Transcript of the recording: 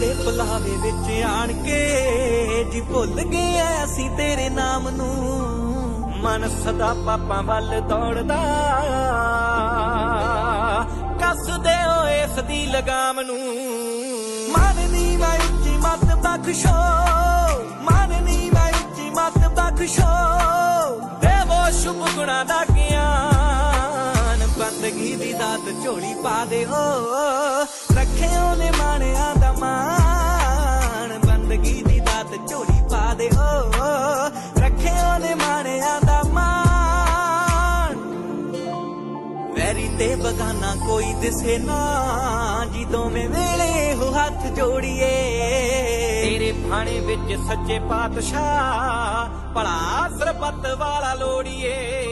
ਦੇ ਬੁਲਾਵੇ ਵਿੱਚ ਆਣ ਕੇ ਜੀ ਭੁੱਲ ਗਏ ਐ ਅਸੀਂ ਤੇਰੇ ਨਾਮ ਨੂੰ। ਮਨ ਸਦਾ ਪਾਪਾਂ ਵੱਲ ਦੌੜਦਾ। ਕੱਸਦੇ ਹੋਏ ਇਸ ਦੀ ਲਗਾਮ ਨੂੰ। ਮਾਨਨੀ ਮੈਂ ਉੱਚੀ ਮੱਤ ਬਖਸ਼ੋ ਮਾਨਨੀ ਮੈਂ ਉੱਚੀ ਮੱਤ ਬਖਸ਼ੋ ਦੇਵੋ ਸ਼ੁਭ ਗੁਣਾ ਦਾ ਗਿਆਨ। ਬੰਦਗੀ ਦੀ ਦਾਤ ਝੋਲੀ ਪਾ ਦੇ ਹੋ ਰੱਖਿਆ ਦੇ ਮਾਣਿਆਂ ਦਾ ਮਾਣ। ਵੈਰੀ ਤੇ ਬਗਾਨਾ ਕੋਈ ਦਿਸੇ ਨਾ, ਜੀ ਦੋਵੇਂ ਵੇਲੇ ਹੋ ਹੱਥ ਜੋੜੀਏ। ਤੇਰੇ ਭਾਣੇ ਵਿੱਚ ਸੱਚੇ ਪਾਤਸ਼ਾਹ, ਭਲਾ ਸਰਬੱਤ ਵਾਲਾ ਲੋੜੀਏ।